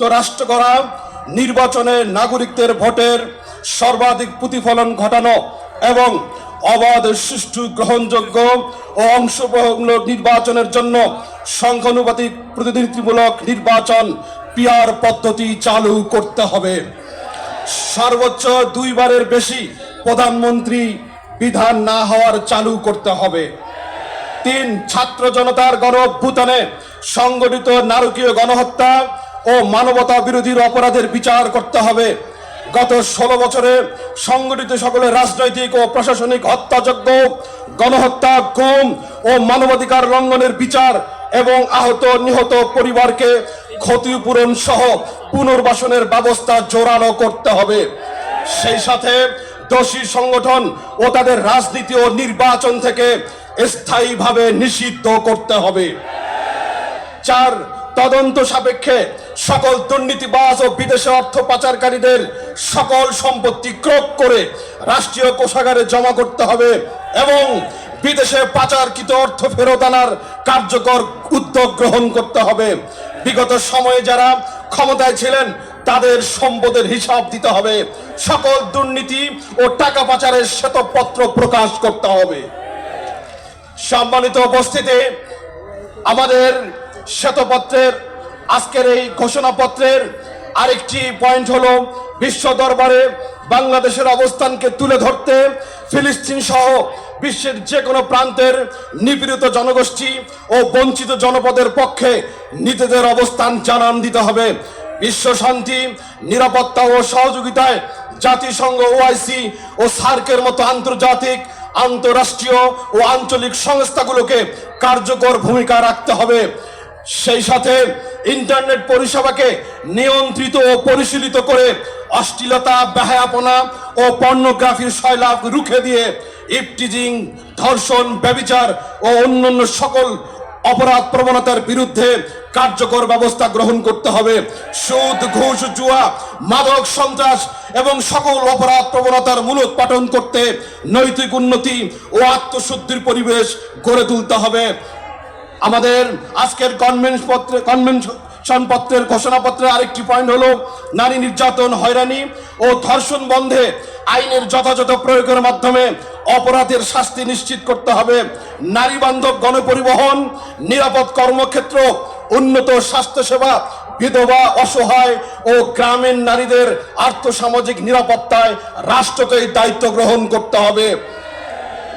মুক্ত রাষ্ট্র করা, নির্বাচনে নাগরিকদের ভোটের সর্বাধিক প্রতিফলন ঘটানো এবং অবাধ সুষ্ঠু গ্রহণযোগ্য ও অংশগ্রহণমূলক নির্বাচনের জন্য সংখ্যানুপাতিক প্রতিনিধিত্বমূলক নির্বাচন পিয়ার পদ্ধতি চালু করতে হবে। সর্বোচ্চ দুইবারের বেশি প্রধানমন্ত্রী বিধান না হওয়ার চালু করতে হবে। তিন, ছাত্র জনতার গণ অভ্যুত্থানে সংগঠিত নারকীয় গণহত্যা ও মানবতা বিরোধীর অপরাধের বিচার করতে হবে। গত ষোলো বছরে সংগঠিত সকলে রাজনৈতিক ও প্রশাসনিক হত্যাযজ্ঞ, গণহত্যা, গুম ও মানবাধিকার লঙ্ঘনের বিচার এবং আহত নিহত পরিবারকে ক্ষতিপূরণ সহ পুনর্বাসনের ব্যবস্থা জোরালো করতে হবে। সেই সাথে দোষী সংগঠন ও তাদের রাজনীতি ও নির্বাচন থেকে স্থায়ীভাবে নিষিদ্ধ করতে হবে। চার তদন্ত সাপেক্ষে সকল দুর্নীতিবাজ ও বিদেশে অর্থ পাচারকারীদের সকল সম্পত্তি ক্রোক করে রাষ্ট্রীয় কোষাগারে জমা করতে হবে এবং বিদেশে পাচারকৃত অর্থ ফেরত আনার কার্যকর উদ্যোগ গ্রহণ করতে হবে। বিগত সময়ে যারা ক্ষমতায় ছিলেন, তাদের সম্পদের হিসাব দিতে হবে। সকল দুর্নীতি ও টাকা পাচারের শ্বেতপত্র প্রকাশ করতে হবে। সম্মানিত উপস্থিতি, আমাদের শ্বেতপত্রের আজকের এই ঘোষণাপত্রের আরেকটি পয়েন্ট হলো বিশ্ব দরবারে বাংলাদেশের অবস্থানকে তুলে ধরতে ফিলিস্তিন সহ বিশ্বের যে কোনো প্রান্তের নিপীড়িত জনগোষ্ঠী ও বঞ্চিত জনপদের পক্ষে নিজেদের অবস্থান জানান দিতে হবে। বিশ্ব শান্তি, নিরাপত্তা ও সহযোগিতায় জাতিসংঘ, ওআইসি ও সার্কের মতো আন্তর্জাতিক, আন্তরাষ্ট্রীয় ও আঞ্চলিক সংস্থাগুলোকে কার্যকর ভূমিকা রাখতে হবে। সেই সাথে ইন্টারনেট পরিষেবাকে নিয়ন্ত্রিত ও পরিশীলিত করে অশ্লীলতা, বেহায়াপনা ও পর্নোগ্রাফির শৈলাভ রুখে দিয়ে ইপটিজিং, ধর্ষণ, ব্যবিচার ও অন্যান্য সকল অপরাধ প্রবণতার বিরুদ্ধে কার্যকর ব্যবস্থা গ্রহণ করতে হবে। সুদ, ঘুষ, জুয়া, মাদক, সন্ত্রাস এবং সকল অপরাধ প্রবণতার মূলোৎপাটন করতে নৈতিক উন্নতি ও আত্মশুদ্ধির পরিবেশ গড়ে তুলতে হবে। আমাদের আজকের কনভেন্স পত্রে কনভেনশন পত্রের ঘোষণাপত্রের আরেকটি পয়েন্ট হলো, নারী নির্যাতন হয়রানি ও ধর্ষণ বন্ধে আইনের যথাযথ প্রয়োগের মাধ্যমে অপরাধের শাস্তি নিশ্চিত করতে হবে। নারী বান্ধব গণপরিবহন, নিরাপদ কর্মক্ষেত্র, উন্নত স্বাস্থ্যসেবা, বিধবা, অসহায় ও গ্রামীণ নারীদের আর্থসামাজিক নিরাপত্তায় রাষ্ট্রকে দায়িত্ব গ্রহণ করতে হবে।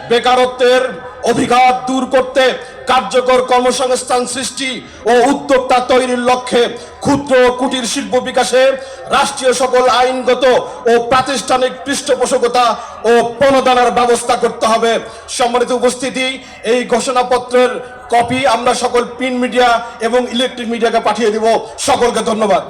বেকারত্বের অভিঘাত দূর করতে কার্যকর কর্মসংস্থান সৃষ্টি ও উদ্যোক্তা তৈরির লক্ষ্যে ক্ষুদ্র ও কুটির শিল্প বিকাশে রাষ্ট্রীয় সকল আইনগত ও প্রাতিষ্ঠানিক পৃষ্ঠপোষকতা ও প্রণোদনার ব্যবস্থা করতে হবে। সম্মানিত উপস্থিতি, এই ঘোষণাপত্রের কপি আমরা সকল প্রিন্ট মিডিয়া এবং ইলেকট্রিক মিডিয়াকে পাঠিয়ে দিব। সকলকে ধন্যবাদ।